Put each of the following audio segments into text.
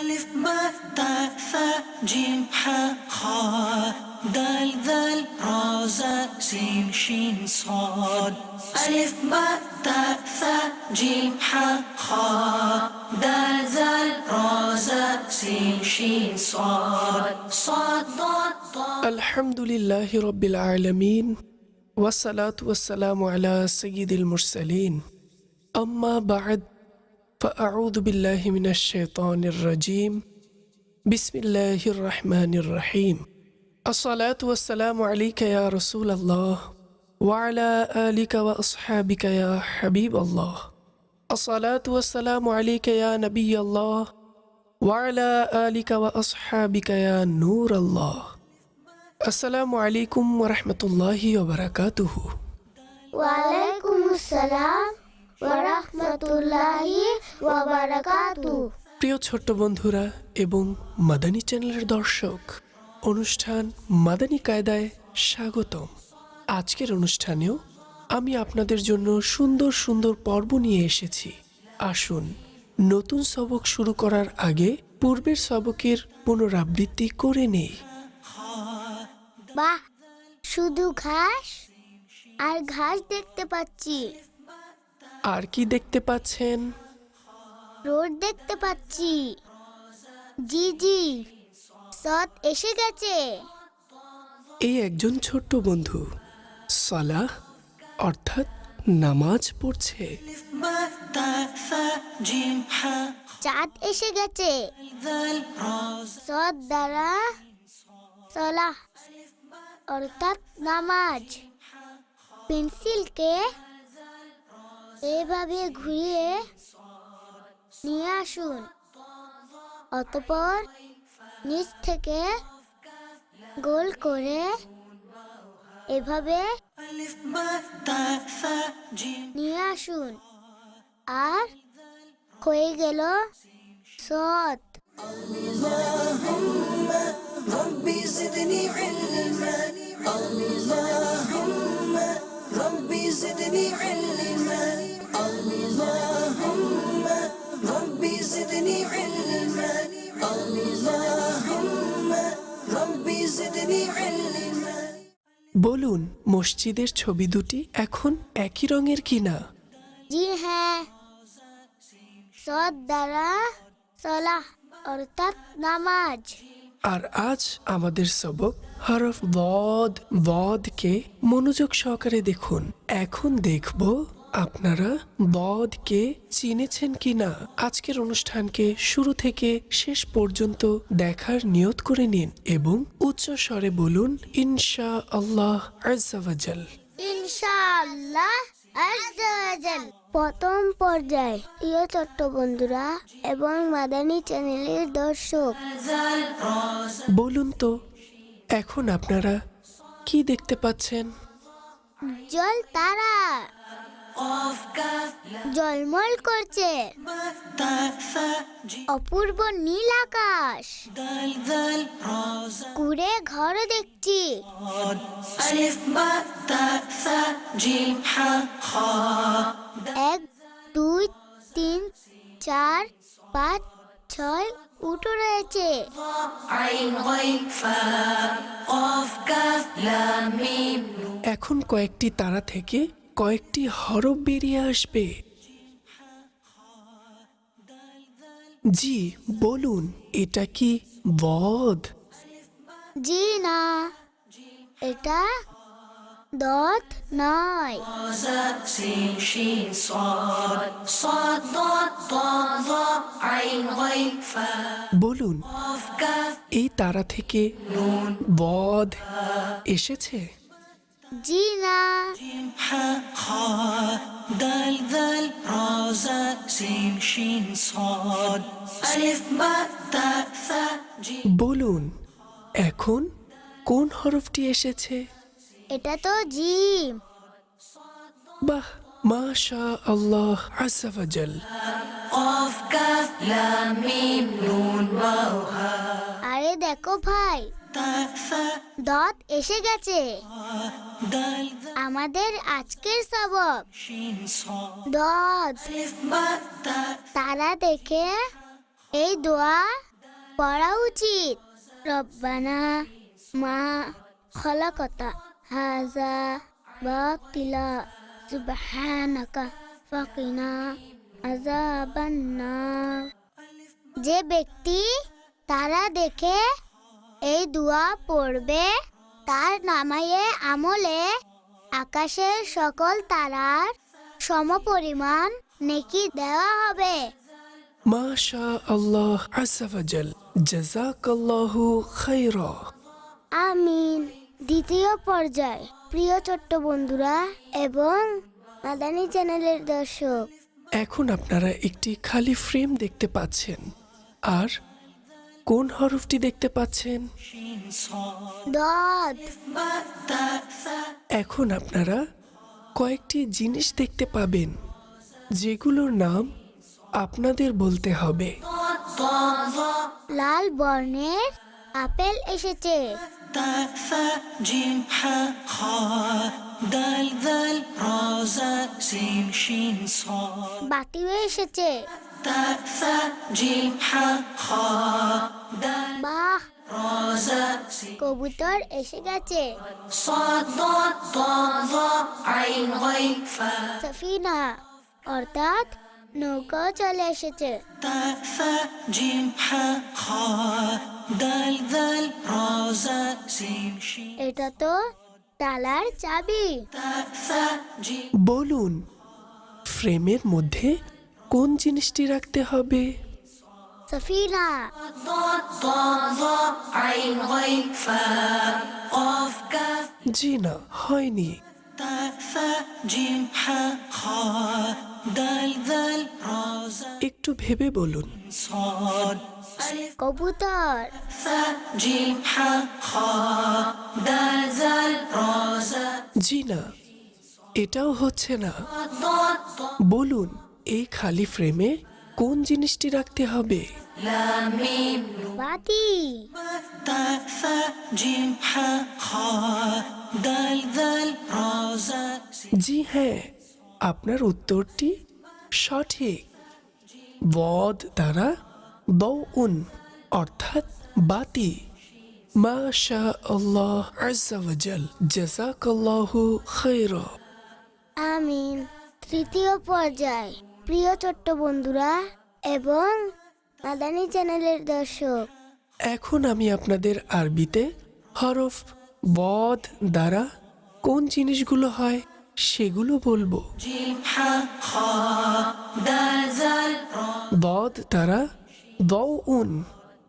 ألف باء تاء جيم حاء خاء دال ذال را زاء سين شين صاد. ألف جيم دال ذال را زاء سين شين صاد. صاد ضاد الحمد لله رب العالمين والصلاة والسلام على سيد المرسلين. أما بعد فأعوذ بالله من الشيطان الرجيم. بسم الله الرحمن الرحيم. الصلاة والسلام عليك يا رسول الله وعلى آلك وأصحابك يا حبيب الله. الصلاة والسلام عليك يا نبي الله وعلى آلك وأصحابك يا نور الله. السلام عليكم ورحمة الله وبركاته. وعليكم السلام প্রিয় ছোট্ট বন্ধুরা এবং মাদানী চ্যানেলের দর্শক অনুষ্ঠান মাদানী কায়দায় স্বাগতম। আজকের অনুষ্ঠানেও আমি আপনাদের জন্য সুন্দর সুন্দর পর্ব নিয়ে এসেছি। আসুন নতুন সবক শুরু করার আগে পূর্বের সবকের পুনরাবৃত্তি করে নেই। বাহ শুধু ঘাস আর ঘাস দেখতে পাচ্ছি। আর কি দেখতে পাচ্ছেন? রোড দেখতে পাচ্ছি। জি জি সৎ এসে গেছে। এই একজন ছোট্ট বন্ধু সলা অর্থাৎ নামাজ পড়ছে। চাঁদ এসে গেছে। সৎ দ্বারা সলাহ অর্থাৎ নামাজ। পেন্সিলকে এভাবে ঘুরিয়ে নিয়ে আসুন অতপর নিচ থেকে গোল করে এভাবে ألف باء تاء ثاء جيم নিয়ে আসুন আর হয়ে গেল সৎ ربي زدني علما اللهم ربي زدني علما اللهم ربي زدني علما اللهم ربي زدني علما বলুন মসজিদের ছবি দুটি এখন একই রঙের কিনা জি হ্যাঁ সৎ দ্বারা সলাহ অর্থাৎ নামাজ আর আজ আমাদের সবক হরফ বদ বদকে মনোযোগ সহকারে দেখুন এখন দেখব আপনারা বদকে চিনেছেন কি না আজকের অনুষ্ঠানকে শুরু থেকে শেষ পর্যন্ত দেখার নিয়ত করে নিন এবং উচ্চ স্বরে বলুন ইনশা আল্লাহ আজাল ইনশাআল্লাহ প্রথম পর্যায়ে প্রিয় ছোট্ট বন্ধুরা এবং মাদানী চ্যানেলের দর্শক। বলুন তো এখন আপনারা কি দেখতে পাচ্ছেন? জল তারা। জলমল করছে। অপূর্ব নীল আকাশ। কুড়ে ঘর দেখছি। এক দুই তিন চার পাঁচ ছয় উঠো রয়েছে। এখন কয়েকটি তারা থেকে কয়েকটি হরফ বেরিয়ে আসবে। জি বলুন এটা কি বদ জি না। এটা দত নয়। বলুন এই তারা থেকে বধ এসেছে? জি না جيم حاء خاء دال ذال را زاء سين شين صاد ألف باء تاء ثاء جيم বলুন এখন কোন হরফটি এসেছে এটা তো জিম বাহ মাশা আল্লাহ আসাফাজাল قاف كاف لام ميم نون واو هاء আরে দেখো ভাই تاء ثاء দত এসে গেছে دال ذال আমাদের আজকের সবক। তারা দেখে এই দোয়া পড়া উচিত। রব্বানা মা খলাকতা হাজা বাতিলা সুবহানাকা ফাকিনা আযাবান্নার। যে ব্যক্তি তারা দেখে এই দোয়া পড়বে তার নামায়ে আমলে আকাশের সকল তারার সমপরিমাণ নেকি দেওয়া হবে। মাশা আল্লাহ আসাফাজাল জাজাকাল্লাহু খাইরা আমিন। দ্বিতীয় পর্যায় প্রিয় ছোট্ট বন্ধুরা এবং মাদানী চ্যানেলের দর্শক। এখন আপনারা একটি খালি ফ্রেম দেখতে পাচ্ছেন। আর কোন হরফটি দেখতে পাচ্ছেন? এখন আপনারা কয়েকটি জিনিস দেখতে পাবেন যেগুলোর নাম আপনাদের বলতে হবে। লাল বর্ণের আপেল এসেছে। বাতিও এসেছে। কবুতর এসে গেছে। সফিনা, অর্থাৎ নৌকা চলে এসেছে। এটা তো তালার চাবি। বলুন, ফ্রেমের মধ্যে কোন জিনিসটি রাখতে হবে? জি না হয়নি। একটু ভেবে বলুন। কবুতর। জি না এটাও হচ্ছে না। বলুন। এই খালি ফ্রেমে কোন জিনিসটি রাখতে হবে? জি হ্যাঁ আপনার উত্তরটি সঠিক। বদ দ্বারা বউন উন অর্থাৎ বাতি। মা আমিন। তৃতীয় পর্যায়। প্রিয় ছোট্ট বন্ধুরা এবং মাদানি চ্যানেলের দর্শক। এখন আমি আপনাদের আরবিতে হরফ বদ দ্বারা কোন জিনিসগুলো হয় সেগুলো বলব। বধ দ্বারা দউন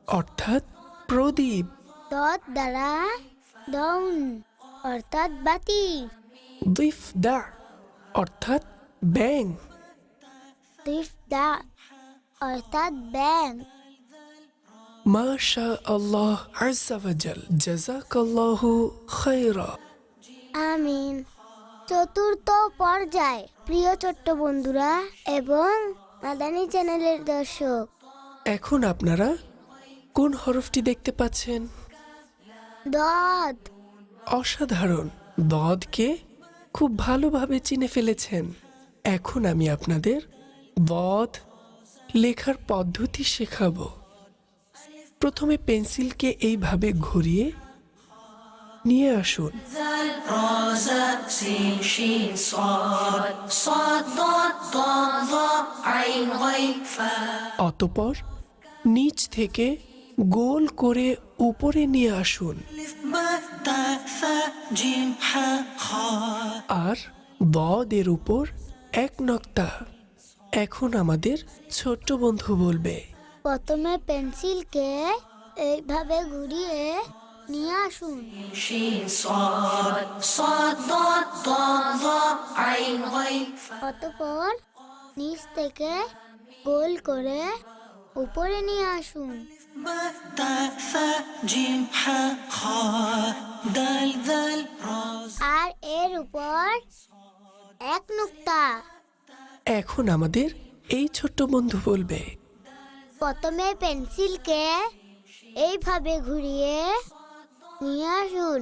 অর্থাৎ প্রদীপ। দদ দ্বারা দউন অর্থাৎ বাতি। দিফ দা অর্থাৎ ব্যাং দিফ দা অর্থাৎ ব্যাং মাশা আল্লাহ আজাল জাজাকাল্লাহু খাইরা আমিন চতুর্থ পর্যায় প্রিয় ছোট্ট বন্ধুরা এবং মাদানী চ্যানেলের দর্শক। এখন আপনারা কোন হরফটি দেখতে পাচ্ছেন? দত অসাধারণ। দদকে খুব ভালোভাবে চিনে ফেলেছেন। এখন আমি আপনাদের বধ লেখার পদ্ধতি শেখাবো। প্রথমে পেন্সিলকে এইভাবে ঘুরিয়ে নিয়ে আসুন। অতপর নিচ থেকে গোল করে উপরে নিয়ে আসুন। আর বদের উপর এক নক্তা। এখন আমাদের ছোট্ট বন্ধু বলবে। প্রথমে পেন্সিলকে এইভাবে ঘুরিয়ে নিয়ে আসুন। অতপর নিচ থেকে গোল করে উপরে নিয়ে আসুন। আর এর উপর এক নুক্তা। এখন আমাদের এই ছোট্ট বন্ধু বলবে। প্রথমে পেন্সিলকে এইভাবে ঘুরিয়ে নিয়ে আসুন।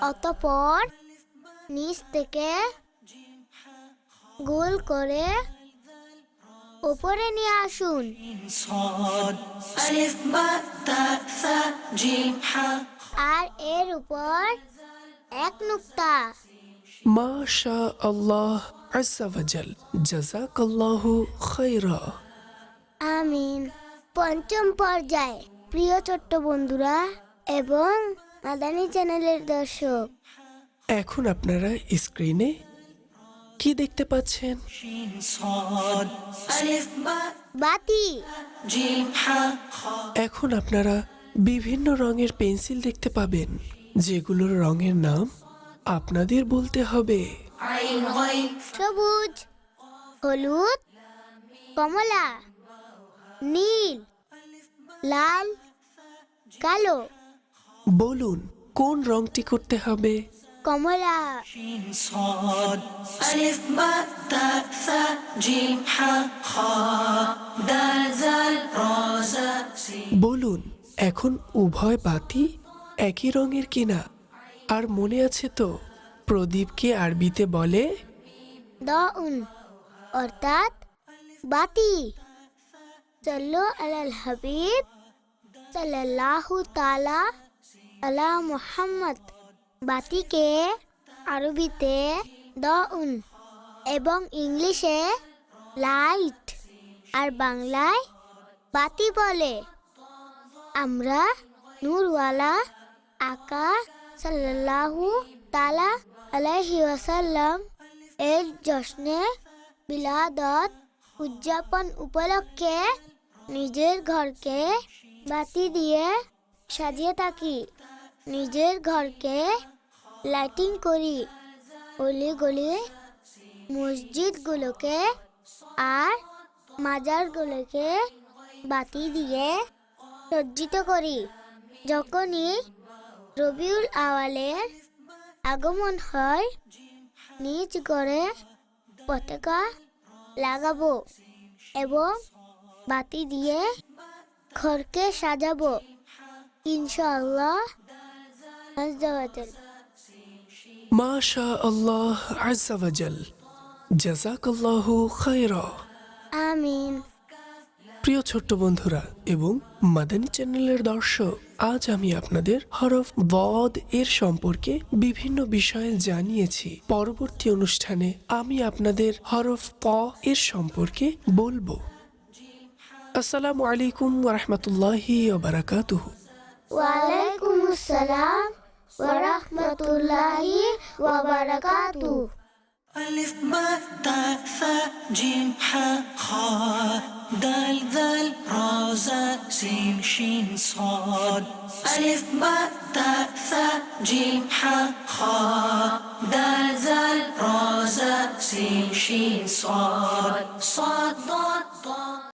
অতপর নিচ থেকে গোল করে ওপরে নিয়ে আসুন। আর এর উপর এক নুক্তা। মাশা আল্লাহ আজাল জাজাকাল্লাহ খাইরা আমিন। পঞ্চম পর্যায়ে প্রিয় ছোট্ট বন্ধুরা এবং আদানি চ্যানেলের দর্শক। এখন আপনারা স্ক্রিনে কি দেখতে পাচ্ছেন? বাতি। এখন আপনারা বিভিন্ন রঙের পেন্সিল দেখতে পাবেন যেগুলোর রঙের নাম আপনাদের বলতে হবে। সবুজ হলুদ কমলা নীল লাল কালো। বলুন কোন রংটি করতে হবে? কমলা। বলুন এখন উভয় বাতি একই রঙের কিনা? আর মনে আছে তো, প্রদীপকে আরবিতে বলে, দাউন, অর্থাৎ বাতি। চলো আলাল হাবিব, সাল্লাল্লাহু তাআলা আলা মুহাম্মদ, বাতিকে আরবিতে দাউন এবং ইংলিশে লাইট, আর বাংলায় বাতি বলে। আমরা নূরওয়ালা আকা সাল্লাল্লাহু তালা আলাইহি ওয়াসাল্লাম এর জশ্নে বিলাদত উদযাপন উপলক্ষে নিজের ঘরকে বাতি দিয়ে সাজিয়ে থাকি। নিজের ঘরকে লাইটিং করি। অলি গলি মসজিদগুলোকে আর মাজারগুলোকে বাতি দিয়ে সজ্জিত করি। যখনই রবিউল আওয়ালের আগমন হয় নিজ ঘরে পতাকা লাগাবো এবং বাতি দিয়ে ঘরকে সাজাবো। ইনশাআল্লাহ। আজ্জাওয়াজাল মাশা আল্লাহ আজাল জাজাকাল্লাহু খাইরা আমিন। প্রিয় ছোট্ট বন্ধুরা এবং মাদানী চ্যানেলের দর্শক আজ আমি আপনাদের হরফ বদ এর সম্পর্কে বিভিন্ন বিষয়ে জানিয়েছি পরবর্তী অনুষ্ঠানে আমি আপনাদের হরফ প এর সম্পর্কে বলবো আসসালামু আলাইকুম রহমতুল্লাহি বারাকাতুহ ওয়ালাইকুম আসসালাম ওয়া রাহমাতুল্লাহি ওয়া বারাকাতুহু ألف باء تاء ثاء جيم حاء خاء دال ذال را زاء سين شين صاد ألف باء تاء ثاء جيم حاء خاء دال زال را زاء سين شين صاد صاد ضاد